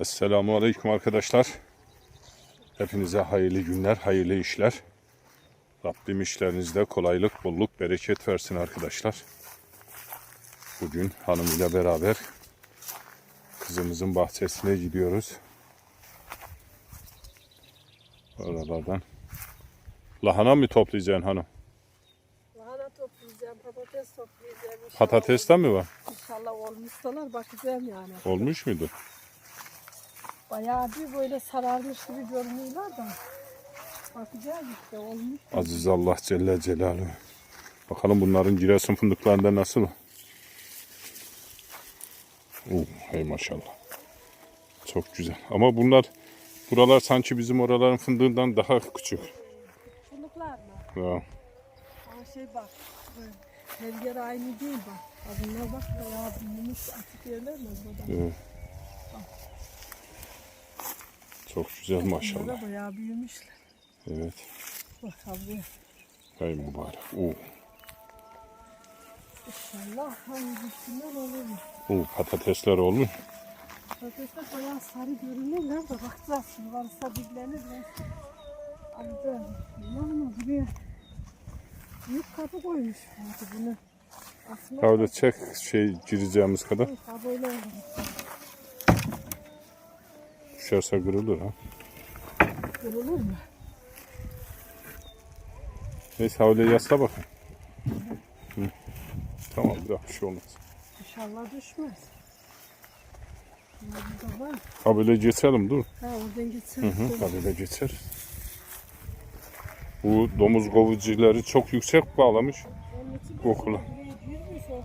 Esselamu Aleyküm arkadaşlar. Hepinize hayırlı günler, hayırlı işler. Rabbim işlerinizde kolaylık, bolluk, bereket versin arkadaşlar. Bugün hanımıyla beraber kızımızın bahçesine gidiyoruz. Oralardan. Lahana mı toplayacaksın hanım? Lahana toplayacağım, patates toplayacağım. İnşallah, Patatesten mi var? İnşallah olmuşsalar bakacağım yani. Olmuş muydu? Bayağı bir böyle sararmış gibi görünüyorlar da. Bakacağız işte olmuş. Aziz Allah Celle Celaluhu. Bakalım bunların Giresun fındıklarında nasıl? Oo, hey maşallah. Çok güzel. Ama bunlar buralar sanki bizim oraların fındığından daha küçük. Fındıklar mı? Ya, Ama şey bak. Her yer aynı değil bak. Adına bak bayağı büyümüş açık yerler mi evet. Çok güzel maşallah. Bayağı büyümüşler. Evet. Bak abi Hey mübarek. Oo, inşallah hangisinden olur mu? oo, patatesler olmuş. Patatesler bayağı sarı görünüyorlar da bakacağız şimdi varsa diklenir mi? Alacağız. Ama buraya büyük kapı koymuş bunu. Aslında Öyle çek şey gireceğimiz kadar. Kabıyla oldu. Düşerse kırılır ha. Görülür mü? Neyse öyle yasla bakın. Hı. Tamam bir daha bir şey olmaz. İnşallah düşmez. Böyle geçelim dur. Ha oradan geçsen. Hı hı, tabii de geçer. Bu domuz kovucuları çok yüksek bağlamış. Onun için Bu okula. buraya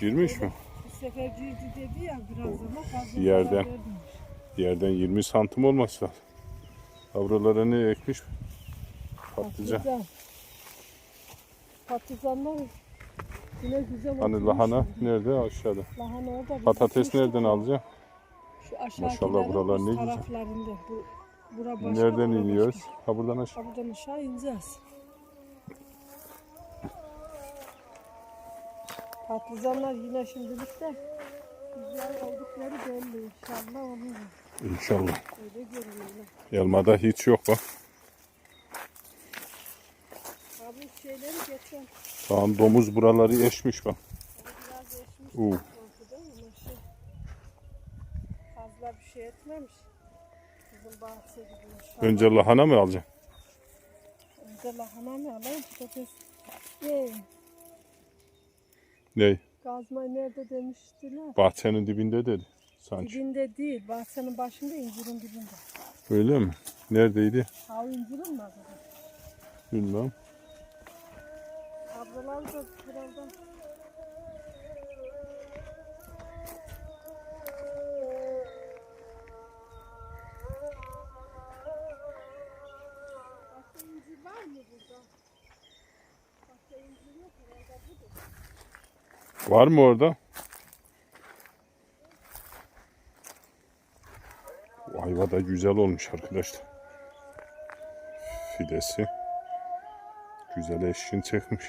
girmiş mi? Bu sefer girdi dedi ya biraz ama fazla Yerden. vermemiş. Yerden 20 santim olması lazım. Avralara ne ekmiş? Patlıcan. Patlıcan. Patlıcanlar yine güzel Hani oturmuş. lahana nerede? Aşağıda. Lahana orada. biz Patates atmıştık. nereden alacağım? Şu aşağıdakilerin Maşallah buralar ne güzel. taraflarında. Bu, bura başka, Nereden bura iniyoruz? başka. Ha buradan aşağı. Buradan aşağı ineceğiz. Patlıcanlar yine şimdilik de güzel oldukları belli inşallah olur. İnşallah. Elmada hiç yok bak. Abi şeyleri geçen an domuz buraları eşmiş bak. biraz eşmiş ama şey fazla bir şey etmemiş. Bizim bahçe gibi inşallah. Önce lahana mı alacaksın? Önce lahana mı alayım patates? Ye. Ne? Gazmayı nerede demiştiler? Bahçenin dibinde dedi. Sanki. Dibinde değil, bahçenin başında incirin dibinde. Öyle mi? Neredeydi? Ha incirin mi adı? Bilmem. Ablalar da birazdan var mı burada? Başka incir yok herhalde budur. Var mı orada? Da güzel olmuş arkadaşlar. Fidesi. Güzel eşkin çekmiş.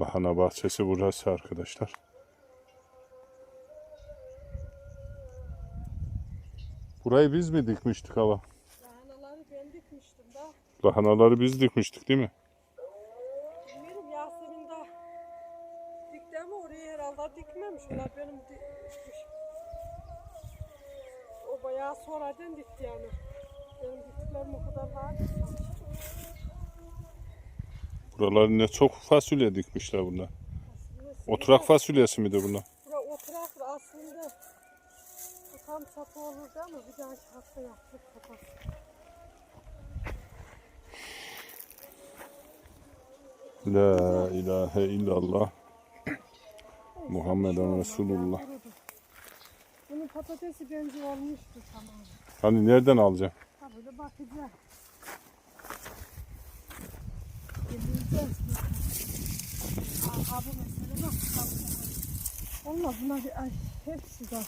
Lahana bahçesi burası arkadaşlar. Burayı biz mi dikmiştik hava? Lahanaları ben dikmiştim da. Lahanaları biz dikmiştik değil mi? Bilmiyorum Yasemin de dikti ama oraya herhalde dikmemiş. Onlar benim dikmiş. O bayağı sonradan dikti yani. Benim diktiklerim o kadar daha dikmemiş. Buraları ne çok fasulye dikmişler bunlar. Oturak fasulyesi midir bunlar? Bura oturak aslında tam sapı olurdu ama bir dahaki hafta yaptık kapat. La ilahe illallah. Muhammeden Resulullah. Bunun patatesi bence olmuştu tamam. Hani nereden alacağım? Ha böyle bakacağız. Mesele bak. Olmaz bunlar ay, hepsi de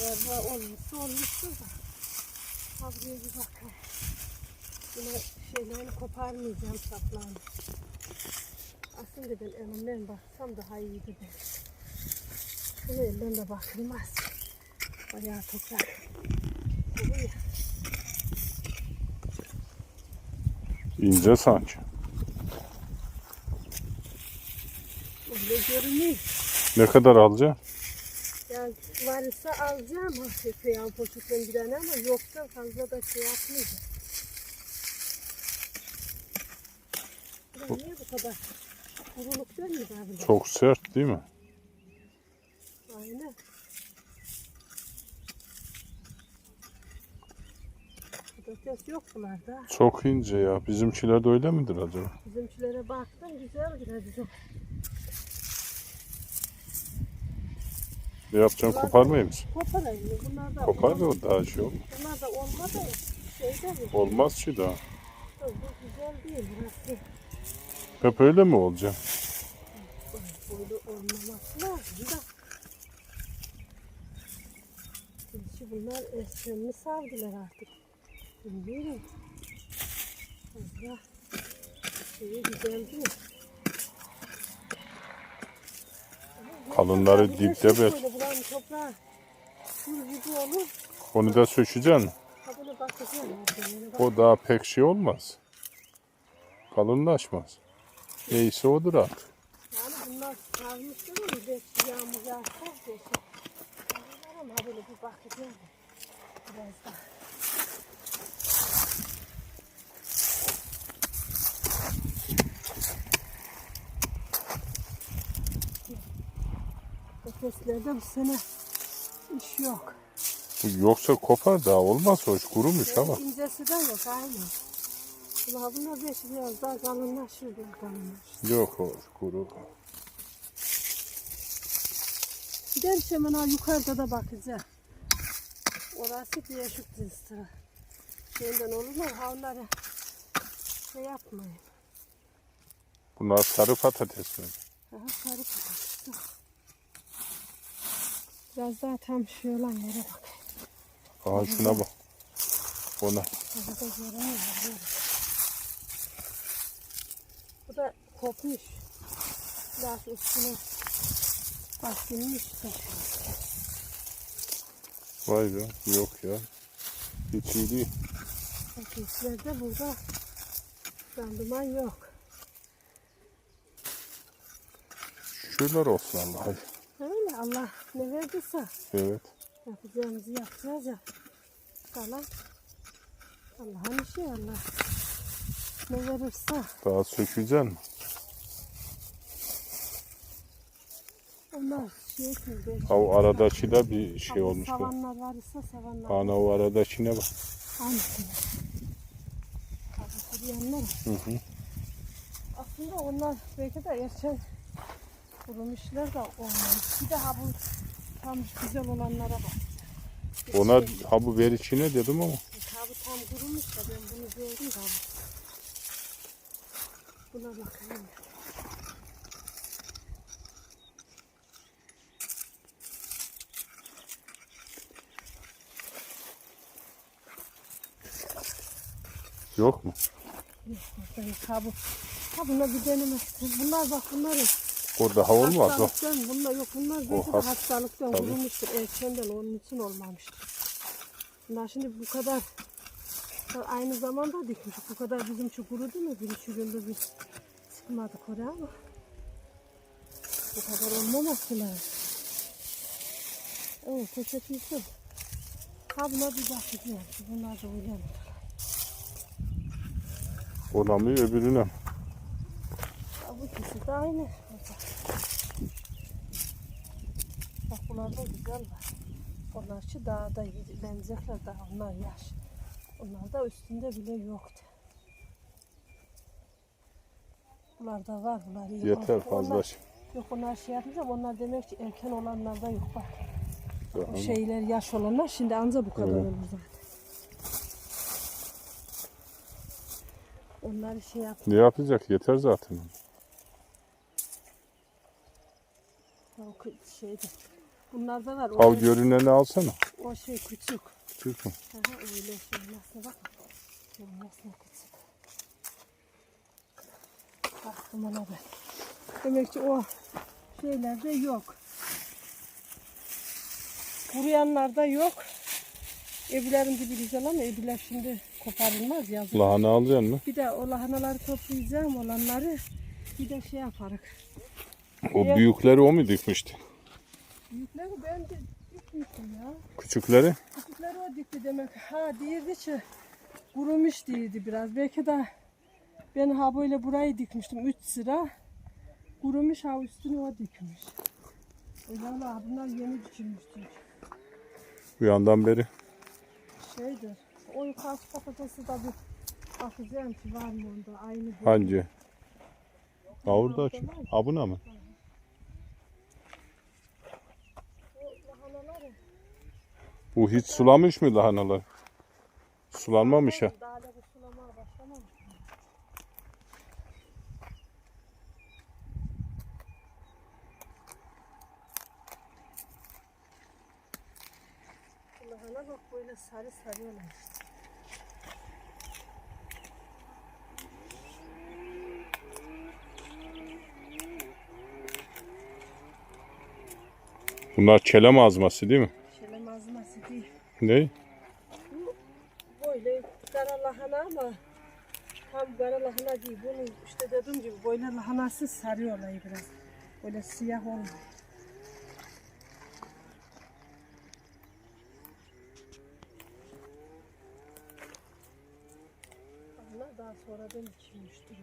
eğer bu olmuşsa olmuştur da. Ha buraya bir bakalım. Yine şeylerini koparmayacağım saplarını. Aslında ben elimden baksam daha iyiydi ben. Bunu elden de bakılmaz. Bayağı toprak. Kuru ya. İnce sanki. Görünüyor. Ne kadar alacaksın? Yani varsa alacağım hafif ya poşetten bir tane ama yoksa fazla da şey yapmayacağım. Bu niye bu kadar kuruluk dönmüyor abi? Çok sert değil mi? Aynen. Patates yok bunlarda. Çok ince ya. Bizimkiler de öyle midir acaba? Bizimkilere baktım güzel gider Ne yapacaksın? Koparmayayım mısın? Koparayım mı? Bunlar da Kopar olmaz. o daha şey olur. Bunlar da olmadı. Şey de mi? Olmaz ki daha. Bu güzel değil. Burası Hep öyle mi olacak? böyle olmaması lazım da. Şimdi bunlar mi savdılar artık? Bilmiyorum. Fazla şeyi güzel değil. Kalınları Bir dipte olur. Onu da sökeceksin. O daha pek şey olmaz. Kalınlaşmaz. Neyse odur artık. Yani bunlar sarmıştır ama belki yağmur yağsa. Ama böyle bir bakacağım. Biraz daha. Domateslerde bu sene iş yok. Yoksa kopar daha olmaz hoş kurumuş ama. İncesi de yok aynı. Ulan bunlar beş biraz daha kalınlaşır diye kalınlaşır. Yok hoş kuru. Gider hemen yukarıda da bakacağım. Orası değişik cinsleri. Şeyinden olurlar ha onları şey yapmayın. Bunlar sarı patates mi? Aha sarı patates. Biraz daha tam şey olan yere bak. Aha şuna bak. Ona. Bu da kopmuş. Biraz üstüne basılmış da. Vay be. Yok ya. Hiç iyi değil. Paketlerde burada randıman yok. Şükürler olsun Allah'a. Allah ne verdiyse Evet. yapacağımızı yapacağız ya. Kalan Allah'ın işi Allah. Ne verirse Daha sökeceksin. onlar şey etmiyor. Ha o aradakide bir şey olmuş bu. Savanlar var ise savanlar. Ana o aradakine bak. Hangisini? Tabii kuruyanlar. Hı hı. Aslında onlar belki de erken kurumuşlar da olmaz. Bir daha bu tam güzel olanlara bak. Ona ha bu ver içine dedim ama. Kabı tam kurumuş da ben bunu verdim kabı. Buna bakayım. Yok mu? Ben kabı. Ha buna bir denemek. Bunlar bak bunları O daha olmaz o. hastalıktan bunlar yok bunlar belki de has- hastalıktan tabii. kurumuştur. Erkenden onun için olmamıştır. Bunlar şimdi bu kadar aynı zamanda dikmiş. Bu kadar bizim şu kurudu mu? Bir günde bir sıkmadık oraya ama bu kadar olmaması lazım. Evet teşekkür Ha buna bir bakacağım. Bunlar da mi? Ona mı öbürüne mi? Bu ikisi de aynı. Bak. Bunlar da güzel var. Onlar şu dağda benzekler daha onlar yaş. Onlar da üstünde bile yoktu. Bunlar da var bunlar iyi. Yeter fazla. Yok onlar şey yapmayacağım. Onlar demek ki erken olanlarda yok bak. Daha- şeyler yaş olanlar şimdi anca bu kadar Evet. olur zaten. Onları şey yap. Ne yapacak? Yeter zaten. O kı- şeydi. Bunlarda var. O, Av görüneni alsana. o şey küçük. Türk mü? Aha, öyle şey nasıl bak. Nasıl küçük. Baktım ona ben. Demek ki o şeylerde yok. Kuruyanlarda yok. Evlerin dibi güzel ama evler şimdi koparılmaz yazık. Lahana alacaksın mı? Bir de o lahanaları toplayacağım olanları bir de şey yaparız. O büyükleri o mu dikmişti? Büyükleri ben de dikmiştim ya. Küçükleri? Küçükleri o dikti demek. Ha değildi ki kurumuş değildi biraz. Belki de ben ha böyle burayı dikmiştim 3 sıra. Kurumuş ha üstüne o dikmiş. Öyle ama bunlar yeni dikilmişti. Bu yandan beri. Şeydir. O yukarı patatesi de bir bakacağım ki var mı onda aynı. Hangi? Ha orada aç. Ha buna mı? O lahanaları Bu hiç sulamış mı lahanalar? Sulanmamış ha. Daha da bu sulamaya başlamamış. Lahana bak böyle sarı sarıyorlar işte. Bunlar kelem azması değil mi? Şöyle mazması değil. Ne? Böyle kara lahana ama tam kara lahana değil. Bunu işte dediğim gibi böyle lahanası sarıyorlar biraz. Böyle siyah olmuyor. Bunlar daha sonradan içilmiştir.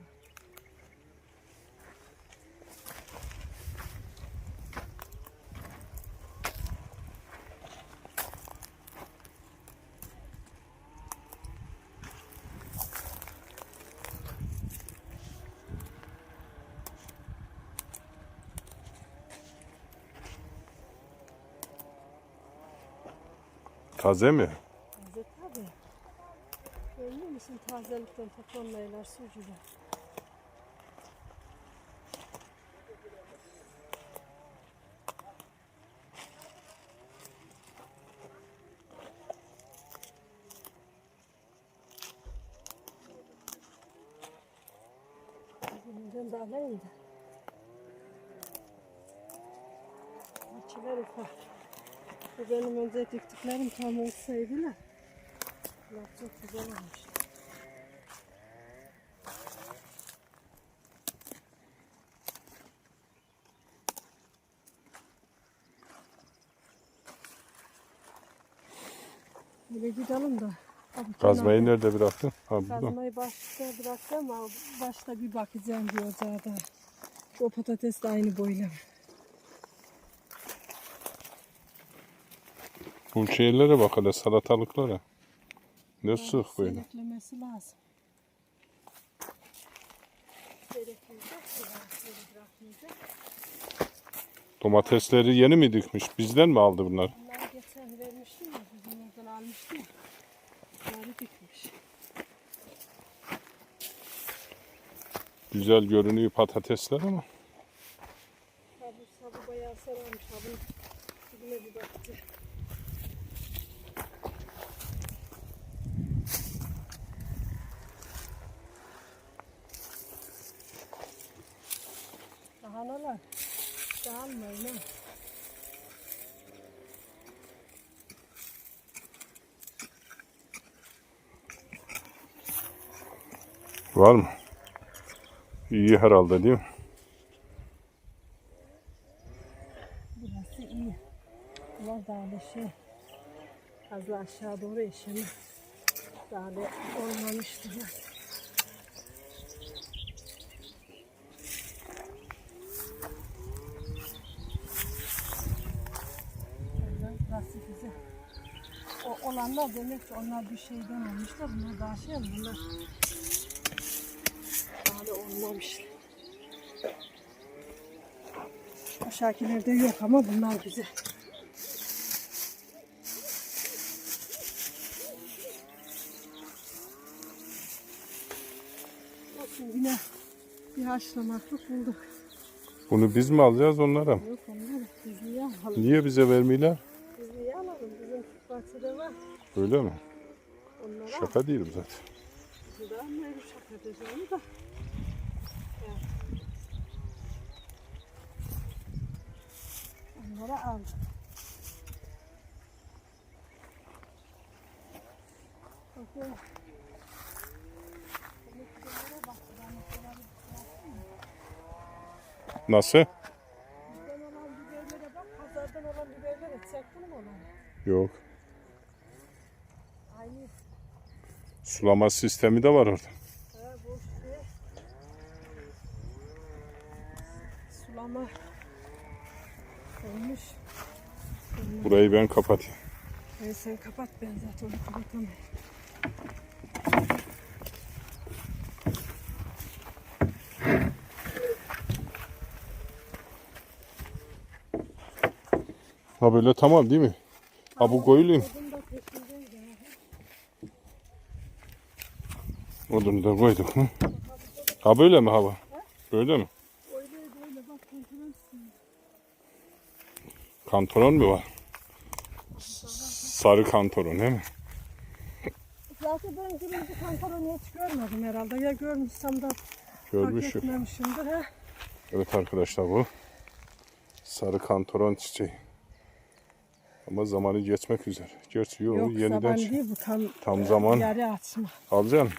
Taze mi? Taze tabi. Görüyor musun tazelikten toplanmaylar sucuğu. Bundan da alayım da. İçiler ufak. Bu benim önce diktiklerim tam olsaydılar. Bunlar çok güzel olmuş. Böyle gidelim de. Abi Kazmayı nerede bıraktın? Ha. Kazmayı başta bıraktım ama başta bir bakacağım ocağa da. O patates de aynı boyla. Bu şeylere bak hele salatalıklara. Ne sık böyle. Seyreklemesi lazım. Domatesleri yeni mi dikmiş? Bizden mi aldı bunlar? Bunları geçen vermiştim ya, bizim oradan almıştım ya. Bunları dikmiş. Güzel görünüyor patatesler ama. Ha bu sabı bayağı sararmış. Ha bunun dibine bir bakacağım. Lahanalar. Dağılmayın. Var mı? İyi herhalde değil mi? Burası iyi. Ama dağılışı fazla aşağı doğru eşemi dağlı olmamıştır. Vallahi Burası güzel. O olanlar demek ki onlar bir şeyden olmuşlar. Bunlar daha şey? Bunlar dağlı olmamışlar. Bu şarkülerde yok ama bunlar güzel. Yine bir haşlamaklık bulduk. Bunu biz mi alacağız onlara? Yok onları biz niye alalım? Niye bize vermiyorlar? Biz niye alalım? Bizim bahçede var. Öyle mi? Onlara Şaka değil bu zaten. De almayalım şaka edeceğim da. Onlara al. Bakın. Nasıl? Bizden olan biberlere bak, pazardan olan biberlere çektin mi olan? Yok. Sulama sistemi de var orada. Ha. Sulama olmuş. Burayı ben kapatayım. Ee, sen kapat ben zaten onu kapatamam. Ha böyle tamam değil mi? Ha bu koyulayım. Odunu da koyduk mu? Ha böyle mi hava? Böyle mi? Öyle öyle bak kontrolsün. Kantoron mu var? Sarı kantoron değil mi? Zaten ben kırmızı kantaronu hiç görmedim herhalde. Ya görmüşsem de fark Görmüşüm. etmemişimdir. He. Evet arkadaşlar bu. Sarı kantoron çiçeği. Ama zamanı geçmek üzere. Gerçi yok, Yok yeniden saban şey- değil bu tam, Tam zaman. yarı açma. alacaksın.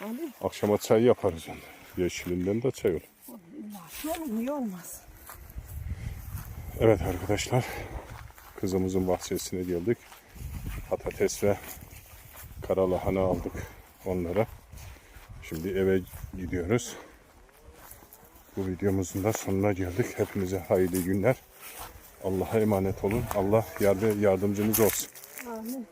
Alayım. Akşama çay yaparız onu. Yeşilinden de çay olur. Olur niye olmaz? Evet arkadaşlar. Kızımızın bahçesine geldik. Patates ve karalahana aldık onlara. Şimdi eve gidiyoruz. Bu videomuzun da sonuna geldik. Hepinize hayırlı günler. Allah'a emanet olun. Allah yardım, yardımcınız olsun. Amin.